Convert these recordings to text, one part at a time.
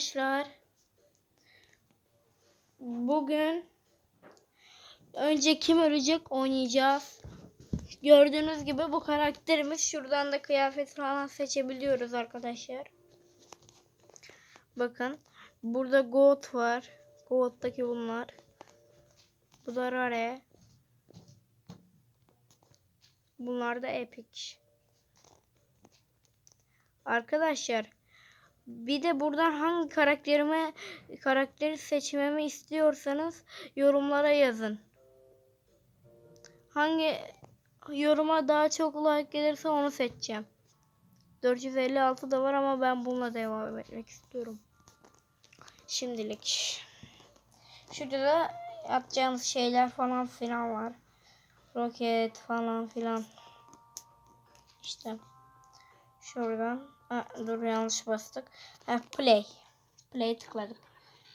Arkadaşlar bugün önce kim ölecek oynayacağız. Gördüğünüz gibi bu karakterimiz şuradan da kıyafet falan seçebiliyoruz arkadaşlar. Bakın burada goat var. Goat'taki bunlar. Bu da rare. Bunlar da epic. Arkadaşlar bir de buradan hangi karakterime karakteri seçmemi istiyorsanız yorumlara yazın. Hangi yoruma daha çok like gelirse onu seçeceğim. 456 da var ama ben bununla devam etmek istiyorum. Şimdilik. Şurada da yapacağımız şeyler falan filan var. Roket falan filan. İşte. Şuradan. Ha, dur yanlış bastık. Ha, play. Play tıkladık.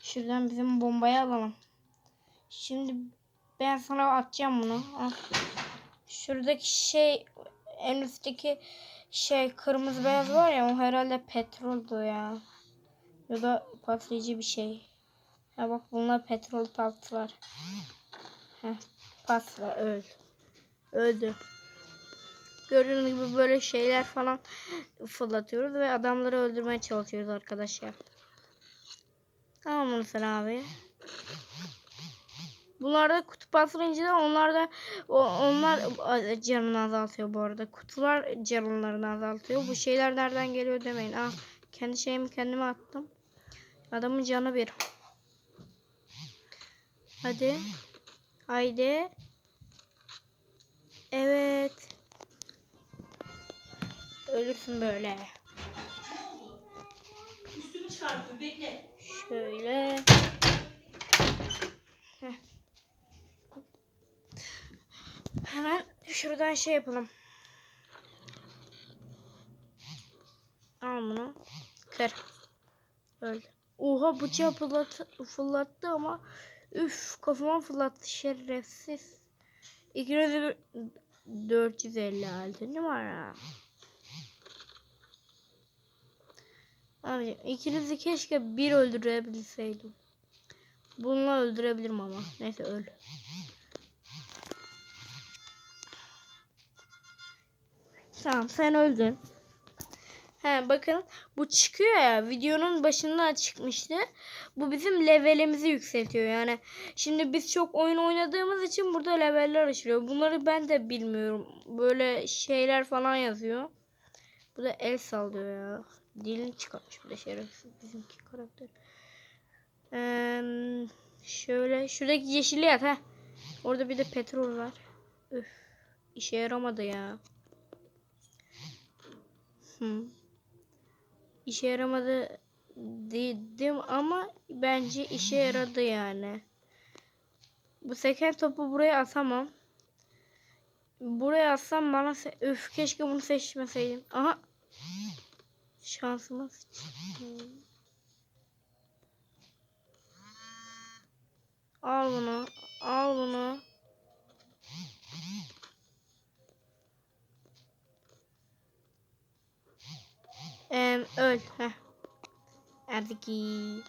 Şuradan bizim bombayı alalım. Şimdi ben sana atacağım bunu. Al. Şuradaki şey en üstteki şey kırmızı beyaz var ya o herhalde petroldu ya. Ya da patlayıcı bir şey. Ha bak bunlar petrol patlar. Heh, patla öl. Öldü. Gördüğünüz gibi böyle şeyler falan fırlatıyoruz ve adamları öldürmeye çalışıyoruz arkadaşlar. Tamam mı sen abi? Bunlarda kutu patlayınca da onlar da onlar canını azaltıyor bu arada. Kutular canlarını azaltıyor. Bu şeyler nereden geliyor demeyin. Ah kendi şeyimi kendime attım. Adamın canı bir. Hadi. Haydi. Evet. Ölürsün böyle. Üstümü çıkartıyor bekle. Şöyle. Heh. Hemen şuradan şey yapalım. Al bunu. Kır. Öldü. Oha bıçağı fırlattı, fırlattı ama üf kafama fırlattı şerefsiz. İkiniz de 456 numara. Abi ikinizi keşke bir öldürebilseydim. Bununla öldürebilirim ama. Neyse öl. Tamam sen öldün. He bakın bu çıkıyor ya videonun başında çıkmıştı. Bu bizim levelimizi yükseltiyor yani. Şimdi biz çok oyun oynadığımız için burada leveller açılıyor. Bunları ben de bilmiyorum. Böyle şeyler falan yazıyor. Bu da el sallıyor ya. Dilini çıkartmış bir de şerefsiz bizimki karakter. Ee, şöyle şuradaki yeşili yat ha. Orada bir de petrol var. Üf, işe yaramadı ya. Hı. İşe yaramadı dedim ama bence işe yaradı yani. Bu seken topu buraya atamam. Buraya atsam bana öf keşke bunu seçmeseydim. Aha. Şansıma sıçtı. Al bunu. Al bunu. Em, öl. Heh. İyi.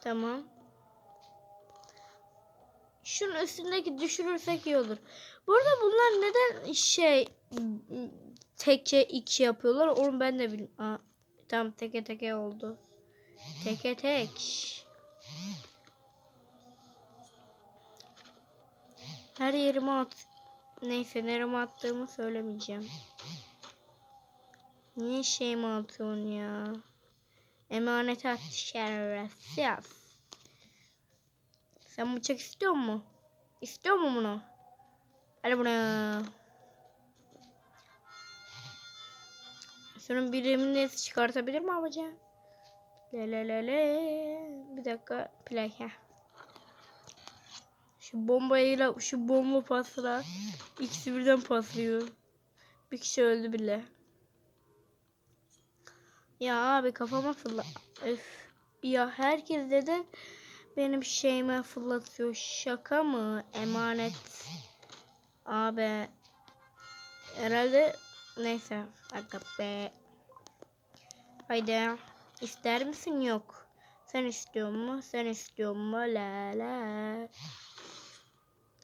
Tamam. Şunun üstündeki düşürürsek iyi olur. Burada bunlar neden şey teke iki yapıyorlar? Onu ben de bilmiyorum. Tamam teke teke oldu. Teke tek. Her yerime at. Neyse nereme attığımı söylemeyeceğim. Niye şeyimi atıyorsun ya? Emanet at şerefsiz. Sen bıçak istiyor mu? İstiyor mu bunu? Hadi buna. Şunun birimini çıkartabilir mi abaca? Le le le le. Bir dakika play. Heh. Şu bombayla şu bomba pasla ikisi birden paslıyor. Bir kişi öldü bile. Ya abi kafama fırla. Öf. Ya herkes neden benim şeyime fırlatıyor? Şaka mı? Emanet. Abi herhalde Neyse. Aga be. Haydi. İster misin? Yok. Sen istiyor mu? Sen istiyor mu? La la.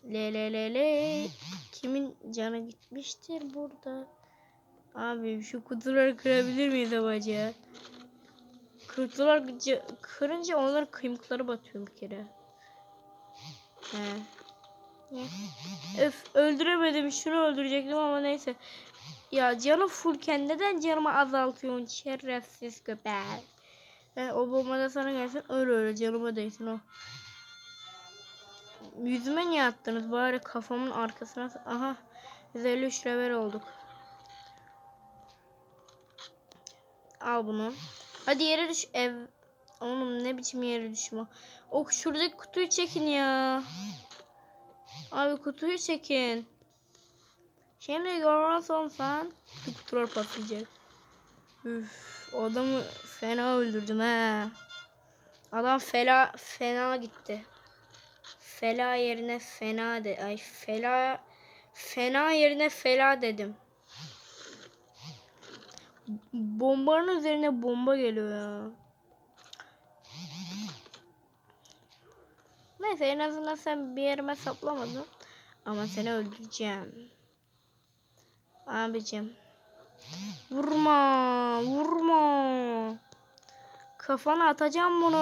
Le le le le. Kimin canı gitmiştir burada? Abi şu kutuları kırabilir miyiz acaba? Gıcı- kırınca onların kıymıkları batıyor bir kere. He. Öf öldüremedim. Şunu öldürecektim ama neyse. Ya canım fullken neden canımı azaltıyorsun şerefsiz köpek. He, o bomba da sana gelsin öyle öyle canıma değsin o. Yüzüme niye attınız? Bari kafamın arkasına... Aha. 153 level olduk. Al bunu. Hadi yere düş ev. Oğlum ne biçim yere düşme. O şuradaki kutuyu çekin ya. Abi kutuyu çekin. Şimdi görmezsen sen kutular patlayacak. Üf, adamı fena öldürdüm he. Adam fela fena gitti. Fela yerine fena de ay fela fena yerine fela dedim. Bombanın üzerine bomba geliyor ya. Neyse en azından sen bir yerime saplamadın. Ama seni öldüreceğim. Abicim. Vurma. Vurma. Kafana atacağım bunu.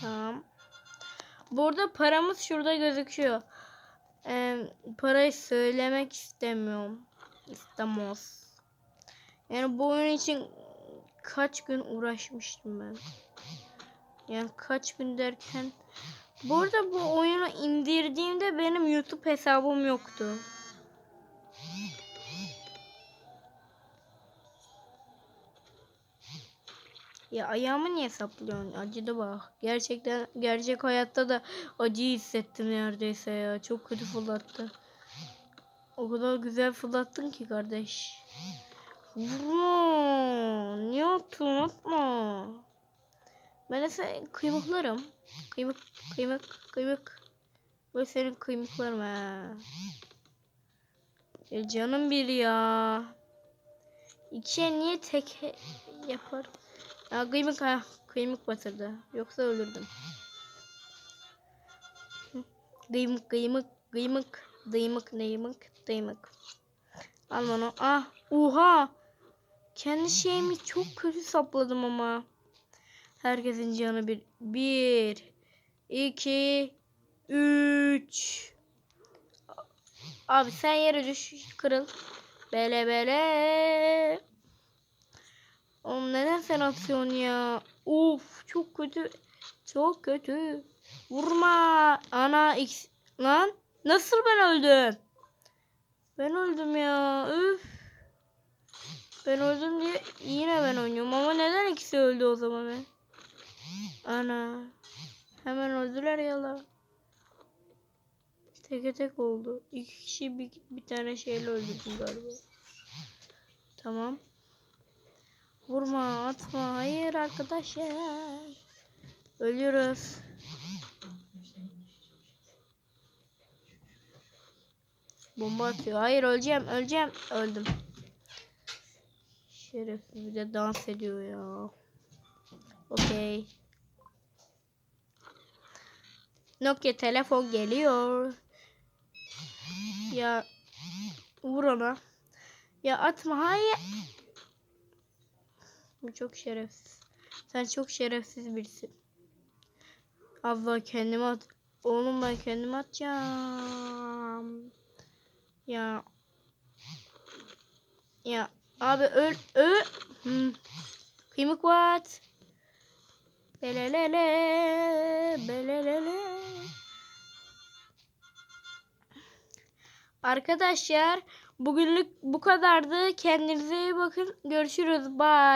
Tamam. Burada paramız şurada gözüküyor. Ee, parayı söylemek istemiyorum. İstemiyoruz. Yani bu oyun için kaç gün uğraşmıştım ben. Yani kaç gün derken Burada bu oyunu indirdiğimde benim YouTube hesabım yoktu. Ya ayağımı niye saplıyorsun? Acıdı bak. Gerçekten gerçek hayatta da acı hissettim neredeyse ya. Çok kötü fırlattı. O kadar güzel fırlattın ki kardeş. Vurma. Niye attın? Atma. Ben de seni kıymıklarım. Kıymık, kıymık, kıymık. Bu senin kıymıkların ha. Ya canım bir ya. İkiye niye tek yapar? Ya kıymık ha, kıymık batırdı. Yoksa ölürdüm. Kıymık, kıymık, kıymık, kıymık, kıymık, kıymık. Al onu. Ah, oha. Kendi şeyimi çok kötü sapladım ama. Herkesin canı bir. Bir. iki, Üç. Abi sen yere düş. Kırıl. Bele bele. Oğlum neden sen atıyorsun ya? Of çok kötü. Çok kötü. Vurma. Ana X. Lan. Nasıl ben öldüm? Ben öldüm ya. Üf. Ben öldüm diye yine ben oynuyorum ama neden ikisi öldü o zaman ben? Ana. Hemen öldüler ya la. Teke tek oldu. İki kişi bir, bir tane şeyle öldürdüm galiba. Tamam. Vurma atma. Hayır arkadaşlar. Ölüyoruz. Bomba atıyor. Hayır öleceğim öleceğim. Öldüm. Şerefsiz bir de dans ediyor ya. Okey. Nokia telefon geliyor. Ya vur ona. Ya atma hayır. Bu çok şerefsiz. Sen çok şerefsiz birisin. Allah kendime at. Oğlum ben kendime atacağım. Ya. Ya abi öl öl. Hmm. Kıymık what? Belelele belelele. Arkadaşlar bugünlük bu kadardı. Kendinize iyi bakın. Görüşürüz. Bye.